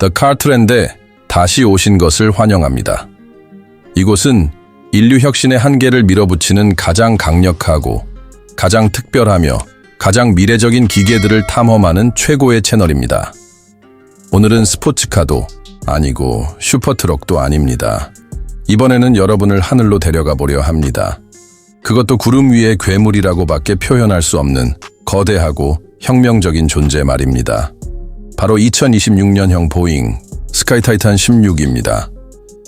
The Cartrend에 다시 오신 것을 환영합니다. 이곳은 인류 혁신의 한계를 밀어붙이는 가장 강력하고 가장 특별하며 가장 미래적인 기계들을 탐험하는 최고의 채널입니다. 오늘은 스포츠카도 아니고 슈퍼트럭도 아닙니다. 이번에는 여러분을 하늘로 데려가 보려 합니다. 그것도 구름 위의 괴물이라고밖에 표현할 수 없는 거대하고 혁명적인 존재 말입니다. 바로 2026년형 보잉 스카이 타이탄 16입니다.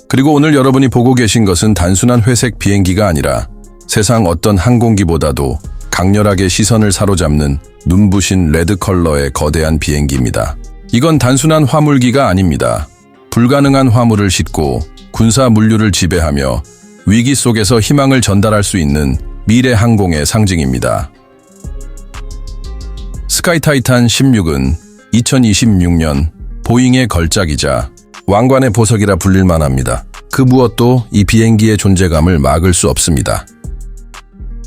그리고 오늘 여러분이 보고 계신 것은 단순한 회색 비행기가 아니라 세상 어떤 항공기보다도 강렬하게 시선을 사로잡는 눈부신 레드 컬러의 거대한 비행기입니다. 이건 단순한 화물기가 아닙니다. 불가능한 화물을 싣고 군사 물류를 지배하며 위기 속에서 희망을 전달할 수 있는 미래 항공의 상징입니다. 스카이 타이탄 16은 2026년 보잉의 걸작이자 왕관의 보석이라 불릴 만 합니다. 그 무엇도 이 비행기의 존재감을 막을 수 없습니다.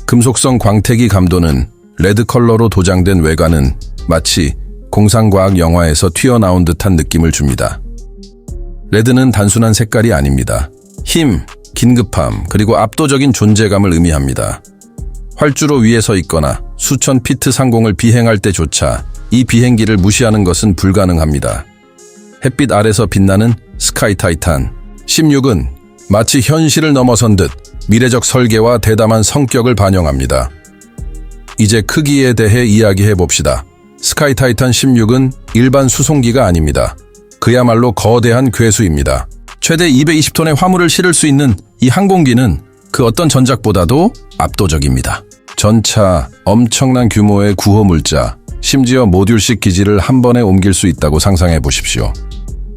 금속성 광택이 감도는 레드 컬러로 도장된 외관은 마치 공상과학 영화에서 튀어나온 듯한 느낌을 줍니다. 레드는 단순한 색깔이 아닙니다. 힘, 긴급함, 그리고 압도적인 존재감을 의미합니다. 활주로 위에 서 있거나 수천 피트 상공을 비행할 때조차 이 비행기를 무시하는 것은 불가능합니다. 햇빛 아래서 빛나는 스카이 타이탄 16은 마치 현실을 넘어선 듯 미래적 설계와 대담한 성격을 반영합니다. 이제 크기에 대해 이야기해 봅시다. 스카이 타이탄 16은 일반 수송기가 아닙니다. 그야말로 거대한 괴수입니다. 최대 220톤의 화물을 실을 수 있는 이 항공기는 그 어떤 전작보다도 압도적입니다. 전차, 엄청난 규모의 구호 물자, 심지어 모듈식 기지를 한 번에 옮길 수 있다고 상상해 보십시오.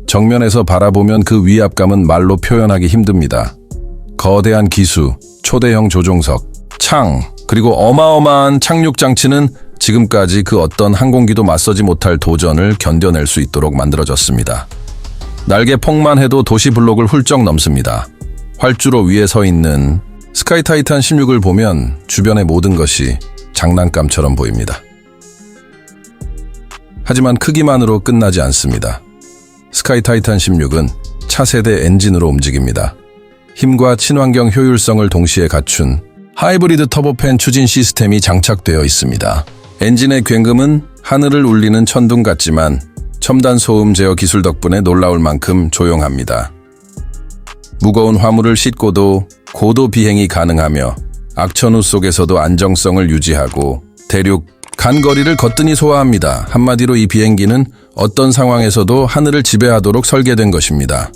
정면에서 바라보면 그 위압감은 말로 표현하기 힘듭니다. 거대한 기수, 초대형 조종석, 창, 그리고 어마어마한 착륙 장치는 지금까지 그 어떤 항공기도 맞서지 못할 도전을 견뎌낼 수 있도록 만들어졌습니다. 날개 폭만 해도 도시 블록을 훌쩍 넘습니다. 활주로 위에 서 있는 스카이 타이탄 16을 보면 주변의 모든 것이 장난감처럼 보입니다. 하지만 크기만으로 끝나지 않습니다. 스카이 타이탄 16은 차세대 엔진으로 움직입니다. 힘과 친환경 효율성을 동시에 갖춘 하이브리드 터보팬 추진 시스템이 장착되어 있습니다. 엔진의 굉음은 하늘을 울리는 천둥 같지만 첨단 소음 제어 기술 덕분에 놀라울 만큼 조용합니다. 무거운 화물을 싣고도 고도 비행이 가능하며 악천후 속에서도 안정성을 유지하고 대륙 간거리를 거뜬히 소화합니다. 한마디로 이 비행기는 어떤 상황에서도 하늘을 지배하도록 설계된 것입니다.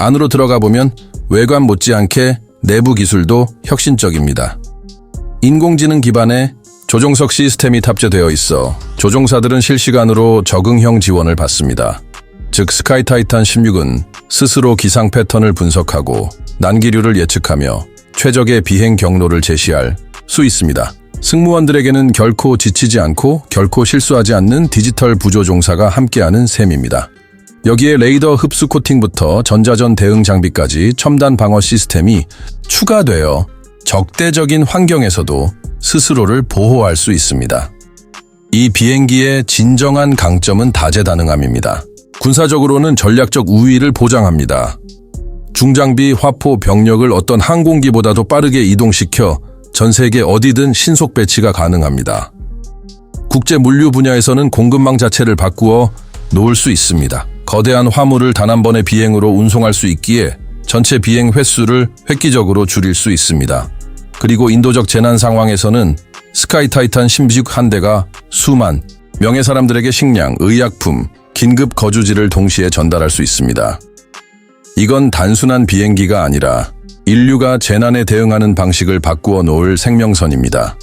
안으로 들어가 보면 외관 못지않게 내부 기술도 혁신적입니다. 인공지능 기반의 조종석 시스템이 탑재되어 있어 조종사들은 실시간으로 적응형 지원을 받습니다. 즉 스카이 타이탄 16은 스스로 기상 패턴을 분석하고 난기류를 예측하며 최적의 비행 경로를 제시할 수 있습니다. 승무원들에게는 결코 지치지 않고 결코 실수하지 않는 디지털 부조 종사가 함께하는 셈입니다. 여기에 레이더 흡수 코팅부터 전자전 대응 장비까지 첨단 방어 시스템이 추가되어 적대적인 환경에서도 스스로를 보호할 수 있습니다. 이 비행기의 진정한 강점은 다재다능함입니다. 군사적으로는 전략적 우위를 보장합니다. 중장비, 화포, 병력을 어떤 항공기보다도 빠르게 이동시켜 전 세계 어디든 신속 배치가 가능합니다. 국제 물류 분야에서는 공급망 자체를 바꾸어 놓을 수 있습니다. 거대한 화물을 단 한 번의 비행으로 운송할 수 있기에 전체 비행 횟수를 획기적으로 줄일 수 있습니다. 그리고 인도적 재난 상황에서는 스카이 타이탄 16한 대가 수만 명의 사람들에게 식량, 의약품, 긴급 거주지를 동시에 전달할 수 있습니다. 이건 단순한 비행기가 아니라 인류가 재난에 대응하는 방식을 바꾸어 놓을 생명선입니다.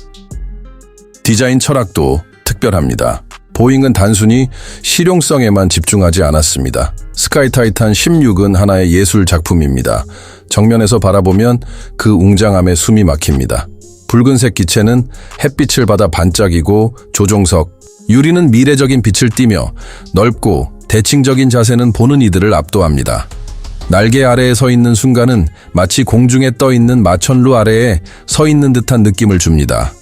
디자인 철학도 특별합니다. 보잉은 단순히 실용성에만 집중하지 않았습니다. 스카이 타이탄 16은 하나의 예술 작품입니다. 정면에서 바라보면 그 웅장함에 숨이 막힙니다. 붉은색 기체는 햇빛을 받아 반짝이고 조종석, 유리는 미래적인 빛을 띠며 넓고 대칭적인 자세는 보는 이들을 압도합니다. 날개 아래에 서 있는 순간은 마치 공중에 떠 있는 마천루 아래에 서 있는 듯한 느낌을 줍니다.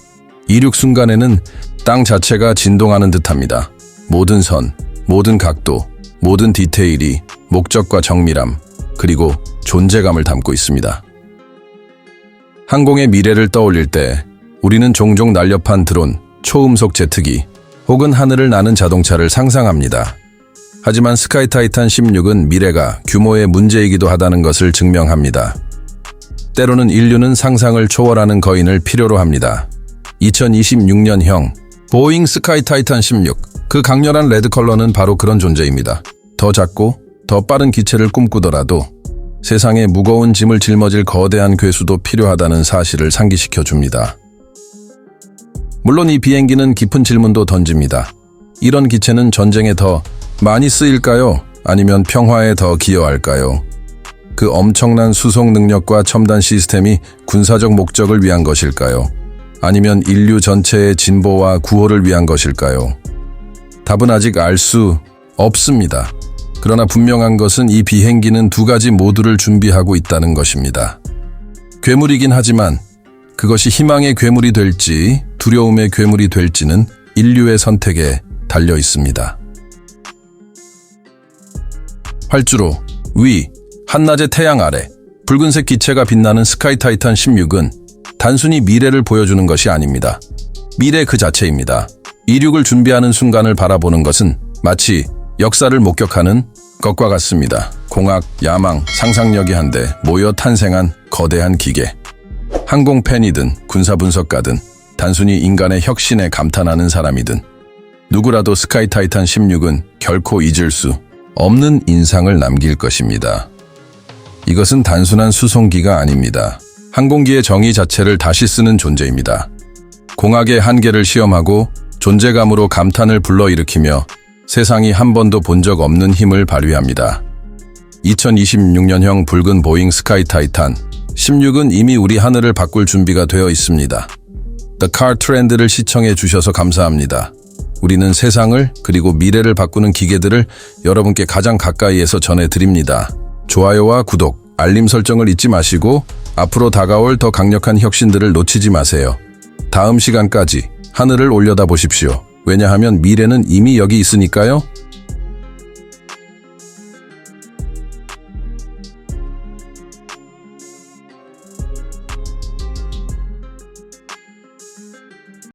이륙 순간에는 땅 자체가 진동하는 듯합니다. 모든 선, 모든 각도, 모든 디테일이 목적과 정밀함, 그리고 존재감을 담고 있습니다. 항공의 미래를 떠올릴 때 우리는 종종 날렵한 드론, 초음속 제트기, 혹은 하늘을 나는 자동차를 상상합니다. 하지만 스카이 타이탄 16은 미래가 규모의 문제이기도 하다는 것을 증명합니다. 때로는 인류는 상상을 초월하는 거인을 필요로 합니다. 2026년형 보잉 스카이 타이탄 16. 그 강렬한 레드 컬러는 바로 그런 존재입니다. 더 작고 더 빠른 기체를 꿈꾸더라도 세상에 무거운 짐을 짊어질 거대한 괴수도 필요하다는 사실을 상기시켜 줍니다. 물론 이 비행기는 깊은 질문도 던집니다. 이런 기체는 전쟁에 더 많이 쓰일까요? 아니면 평화에 더 기여할까요? 그 엄청난 수송 능력과 첨단 시스템이 군사적 목적을 위한 것일까요? 아니면 인류 전체의 진보와 구호를 위한 것일까요? 답은 아직 알 수 없습니다. 그러나 분명한 것은 이 비행기는 두 가지 모두를 준비하고 있다는 것입니다. 괴물이긴 하지만 그것이 희망의 괴물이 될지 두려움의 괴물이 될지는 인류의 선택에 달려 있습니다. 활주로, 위, 한낮의 태양 아래, 붉은색 기체가 빛나는 스카이 타이탄 16은 단순히 미래를 보여주는 것이 아닙니다. 미래 그 자체입니다. 이륙을 준비하는 순간을 바라보는 것은 마치 역사를 목격하는 것과 같습니다. 공학, 야망, 상상력이 한데 모여 탄생한 거대한 기계. 항공 팬이든 군사 분석가든 단순히 인간의 혁신에 감탄하는 사람이든 누구라도 스카이 타이탄 16은 결코 잊을 수 없는 인상을 남길 것입니다. 이것은 단순한 수송기가 아닙니다. 항공기의 정의 자체를 다시 쓰는 존재입니다. 공학의 한계를 시험하고 존재감으로 감탄을 불러일으키며 세상이 한 번도 본 적 없는 힘을 발휘합니다. 2026년형 붉은 보잉 스카이 타이탄 16은 이미 우리 하늘을 바꿀 준비가 되어 있습니다. The Car 트렌드를 시청해 주셔서 감사합니다. 우리는 세상을 그리고 미래를 바꾸는 기계들을 여러분께 가장 가까이에서 전해드립니다. 좋아요와 구독, 알림 설정을 잊지 마시고 앞으로 다가올 더 강력한 혁신들을 놓치지 마세요. 다음 시간까지 하늘을 올려다 보십시오. 왜냐하면 미래는 이미 여기 있으니까요.